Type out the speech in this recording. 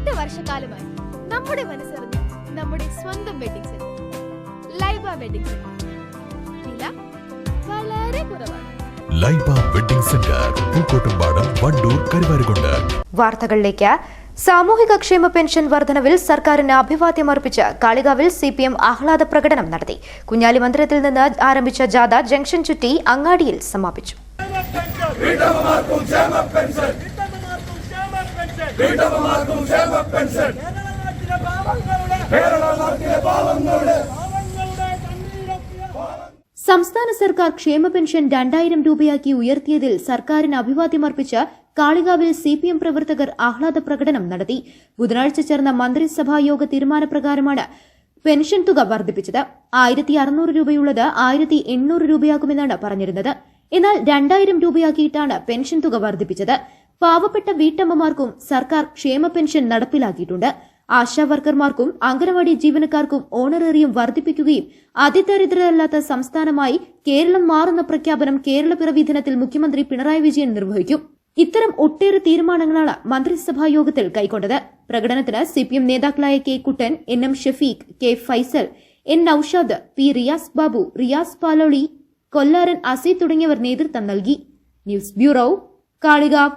എട്ട് വർഷക്കാലമായി നമ്മുടെ മനസ്സറിഞ്ഞ് നമ്മുടെ സ്വന്തം wedding centre Laiba wedding centre വില വളരെ കുറവാണ്. Laiba wedding centre Pookkottumpadam Wandoor Karuvarakundu. വാർത്തകളിലേക്ക്. സാമൂഹിക ക്ഷേമ പെൻഷൻ വർധനവിൽ സർക്കാരിന് അഭിവാദ്യം അർപ്പിച്ച് കാളികാവിൽ സി പി എം ആഹ്ലാദ പ്രകടനം നടത്തി. കുഞ്ഞാലി മന്ദിരത്തിൽ നിന്ന് ആരംഭിച്ച ജാഥ ജംഗ്ഷൻ ചുറ്റി അങ്ങാടിയിൽ സമാപിച്ചു. വീട്ടമ്മമാർക്കും ക്ഷേമ പെൻഷൻ. കേരള നാട്ടിലെ പാവങ്ങളുടെ സംസ്ഥാന സർക്കാർ ക്ഷേമ പെൻഷൻ രണ്ടായിരം രൂപയാക്കി ഉയർത്തിയതിൽ സർക്കാരിന് അഭിവാദ്യമർപ്പിച്ച് കാളികാവിൽ സി പി എം പ്രവർത്തകർ ആഹ്ലാദ പ്രകടനം നടത്തി. ബുധനാഴ്ച ചേർന്ന മന്ത്രിസഭാ യോഗ തീരുമാനപ്രകാരമാണ് പെൻഷൻ തുക വർദ്ധിപ്പിച്ചത്. ആയിരത്തി അറുന്നൂറ് രൂപയുള്ളത് ആയിരത്തി എണ്ണൂറ് രൂപയാക്കുമെന്നാണ് പറഞ്ഞിരുന്നത്. എന്നാൽ രണ്ടായിരം രൂപയാക്കിയിട്ടാണ് പെൻഷൻ തുക വർദ്ധിപ്പിച്ചത്. പാവപ്പെട്ട വീട്ടമ്മമാർക്കും സർക്കാർ ക്ഷേമ പെൻഷൻ നടപ്പിലാക്കിയിട്ടുണ്ട്. ആശാ വർക്കർമാർക്കും അംഗനവാടി ജീവനക്കാർക്കും ഓണറേറിയം വർദ്ധിപ്പിക്കുകയും അതിദരിദ്രരല്ലാത്ത സംസ്ഥാനമായി കേരളം മാറുന്ന പ്രഖ്യാപനം കേരള പിറവി ദിനത്തിൽ മുഖ്യമന്ത്രി പിണറായി വിജയൻ നിർവഹിക്കും. ഇത്തരം ഒട്ടേറെ തീരുമാനങ്ങളാണ് മന്ത്രിസഭാ യോഗത്തിൽ കൈക്കൊണ്ടത്. പ്രകടനത്തിന് സിപിഎം നേതാക്കളായ K Kuttan N M Shafeeq K Faisal N Noushad P Riyas Babu Riyas Paloli Kollaran അസി തുടങ്ങിയവർ നേതൃത്വം നൽകി. News bureau Kalikavu.